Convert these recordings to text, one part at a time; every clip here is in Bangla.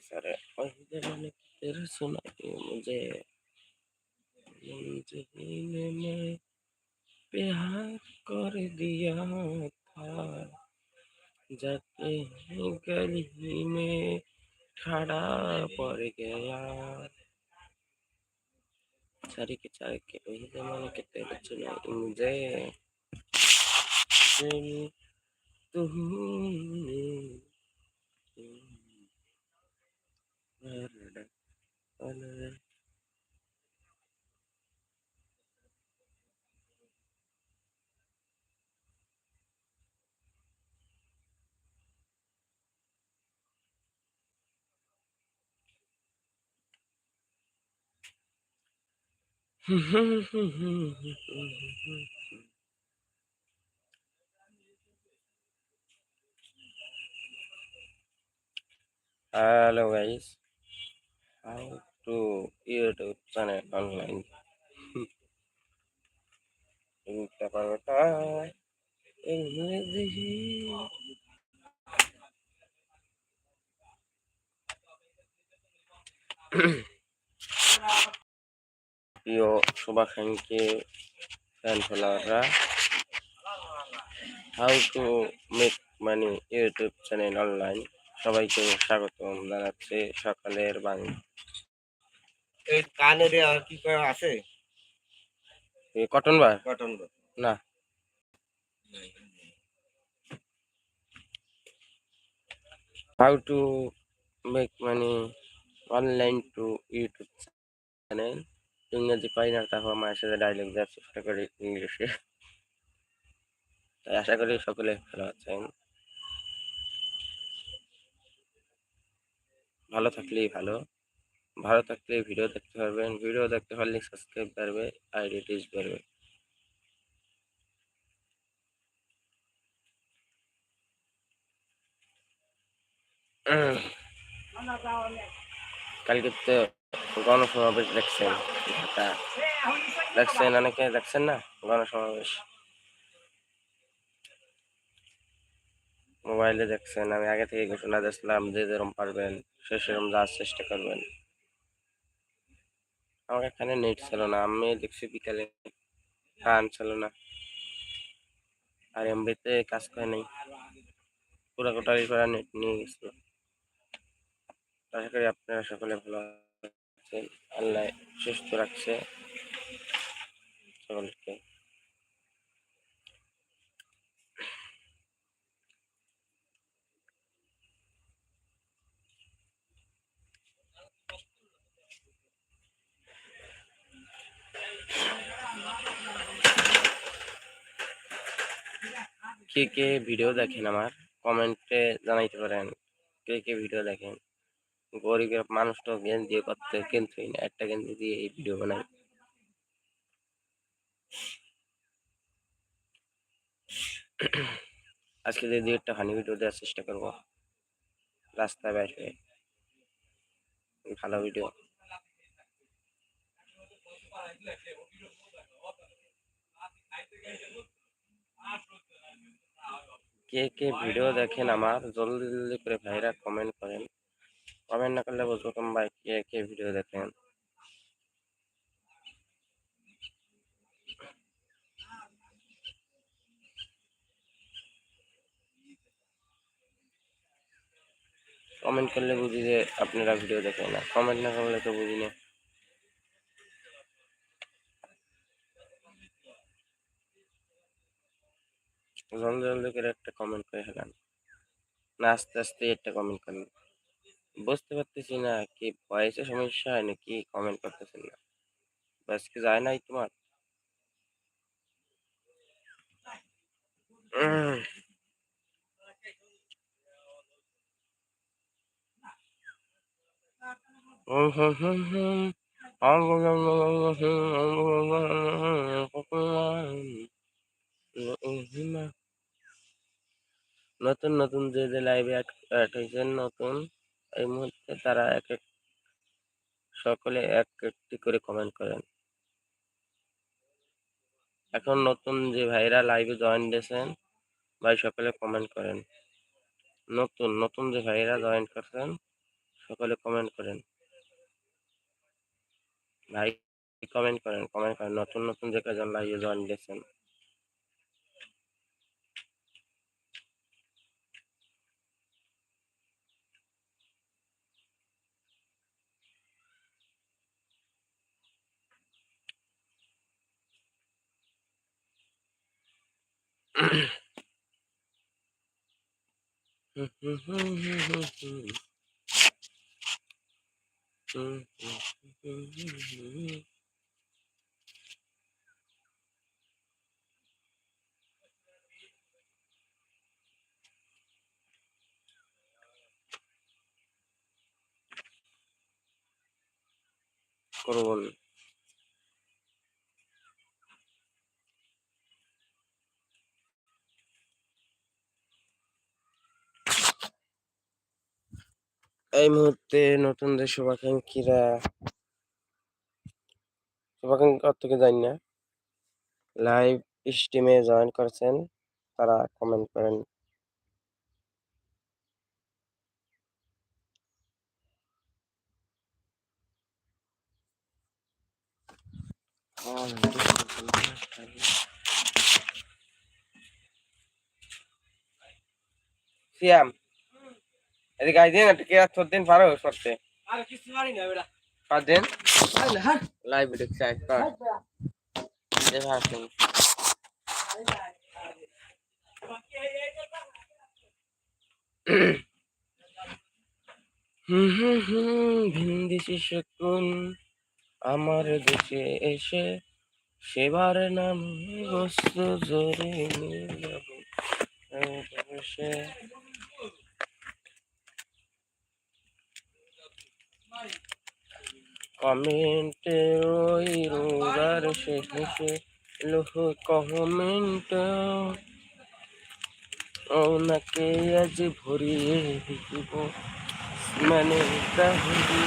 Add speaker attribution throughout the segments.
Speaker 1: सारे तेरे सुनाई मुझे मुझे में प्यार कर दिया था जाते ही गली में खड़ा पड़ गया 자리게 자르게 희생하게 때렸잖아 인제 또 나를 나를 Hello guys, how to YouTube channel online? Kita pakai English. প্রিয় শুভাকাঙ্ক্ষী fan ফলোয়াররা how to make money YouTube channel online সবাইকে স্বাগত জানাচ্ছি সকালের বাংলা
Speaker 2: এই কানের আর কি করা আছে?
Speaker 1: Cotton bar?
Speaker 2: কটন
Speaker 1: না। How to make money online to YouTube channel. ইংরেজি পাই না, তারপর মায়ের সাথে ডায়লগ দেওয়ার চেষ্টা করি ইংলিশে। তাই আশা করি সকলে ভালো আছেন। ভালো থাকলেই ভালো। ভালো থাকলে ভিডিও দেখতে পারবেন। ভিডিও দেখতে পারলে সাবস্ক্রাইব বাড়বে আইডি রিচ বাড়বে। কালকে তো গণসমাবেশ দেখছেন? দেখছেন অনেকে? দেখছেন না? গণসমাবেশ। মোবাইলে দেখছেন, আমি আগে থেকে ঘোষণা দিয়েছিলাম যে যেরকম পারবেন, সে সেরকম যাওয়ার চেষ্টা করবেন। আমার এখানে নেট ছিল না, আমি দেখছি বিকালে। কান ছিল না। আর এমবিতে কাজ করে নাই। পুরো কোটারি করা নেট নিয়ে গেছিল। আশা করি আপনারা সকলে ভালো আছেন আল্লাহ সুস্থ রাখছে। সকলকে। কে কে ভিডিও দেখেন আমার, কমেন্টে জানাইতে পারেন, কে কে ভিডিও দেখেন। গরিবের মানুষ তো জ্ঞান দিয়ে করতে কিনতেই না একটা গেঞ্জি দিয়ে এই ভিডিও বানাই আজকে যে দুই একটা ফানি ভিডিও দেওয়ার চেষ্টা করব। রাস্তায় বের হয়ে। ভালো ভিডিও কে কে ভিডিও দেখেন আমার, জলদি জলদি করে ভাইরা কমেন্ট করেন। কমেন্ট না করলে বুঝব কম ভাই কে কে ভিডিও দেখেন? কমেন্ট করলে বুঝি যে আপনারা ভিডিও দেখেন না। কমেন্ট না করলে তো বুঝি না। জলদি জলদি করে একটা কমেন্ট করে ফেলান। না, আস্তে আস্তে একটা কমেন্ট করেন। বুঝতে পারতেছি না কি ভয়েসে সমস্যা হয় নাকি কমেন্ট করতেছেন না। বাস কি যায় নাই তোমার। নতুন নতুন যে যে লাইভে নতুন। এই মুহূর্তে তারা এক এক সকলে এক একটি করে কমেন্ট করেন। এখন নতুন যে ভাইরা লাইভে জয়েন দিয়েছেন, ভাই সকলে কমেন্ট করেন। নতুন নতুন যে ভাইরা জয়েন করছেন, সকলে কমেন্ট করেন। ভাই কমেন্ট করেন কমেন্ট করেন। নতুন নতুন যে কজন লাইভে জয়েন দিয়েছেন। করুন এই মুহূর্তে নতুন যে শুভাকাঙ্ক্ষীরা শুভাকাঙ্ক্ষী থেকে জানি না। লাইভ স্ট্রিমে জয়েন করেছেন, তারা কমেন্ট করেন। সিয়াম। এদিকে আই দিন তোর দিন পারো করতে
Speaker 2: আর কিছু পারি না বেটা।
Speaker 1: পাঁচ দিন? লাইভ হুম শকুন আমার দেশে এসে সেবার নাম বস্তু জোরে নিয়ে যাব। কমেন্টে ওই রোগার শেষে লোহ কমেন্ট। ওনাকে আজ ভরিয়ে দিব মানে তাহলে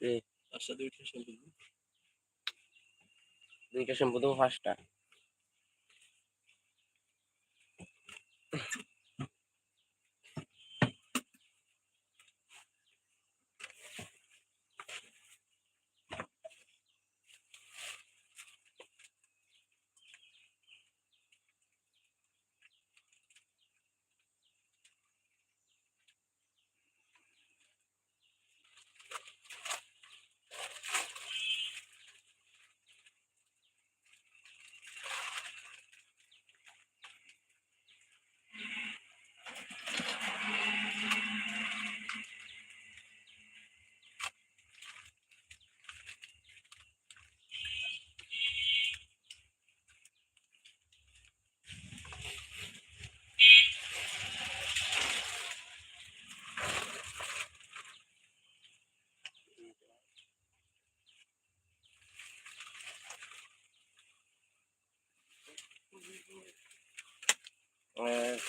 Speaker 1: এই
Speaker 2: আচ্ছা দুইটা শ্যাম্পু
Speaker 1: দুইটা শ্যাম্পু দেবো পাঁচটা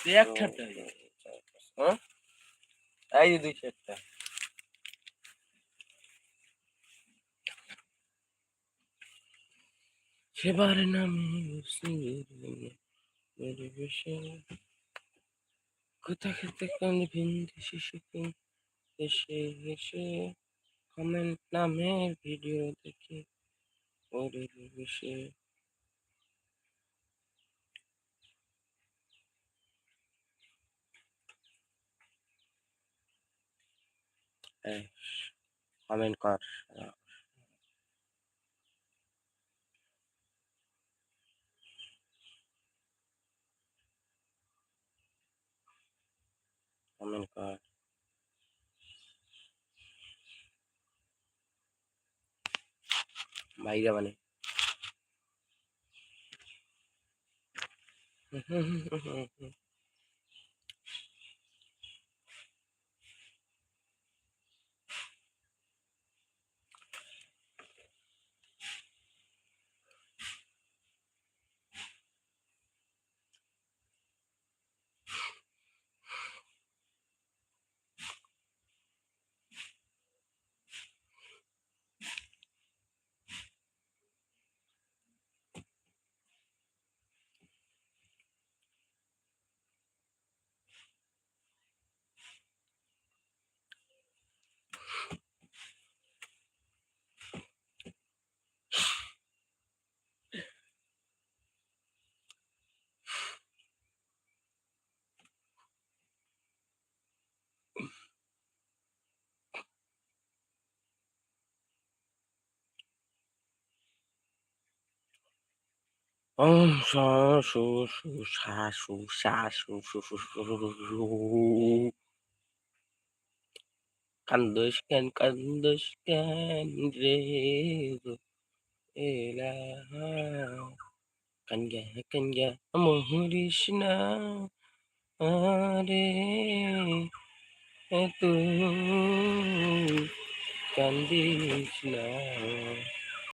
Speaker 2: তুই একটা
Speaker 1: হ্যাঁ? এই সেবার নাম কোথা খেতে কান ভিন্দি শিশুকে হেসে হেসে কমেন্ট নামের ভিডিও দেখে ওরে হেসে কমেন্ট কর। কমেন্ট কর। বাইরে মানে। ওম সা সু সু সা সু সা সু সু সু সু সু সু সু। কান্দোস কেন কান্দোস কেন রে এলা কানগা কানগা মহুরিস না আরে কান্দিস না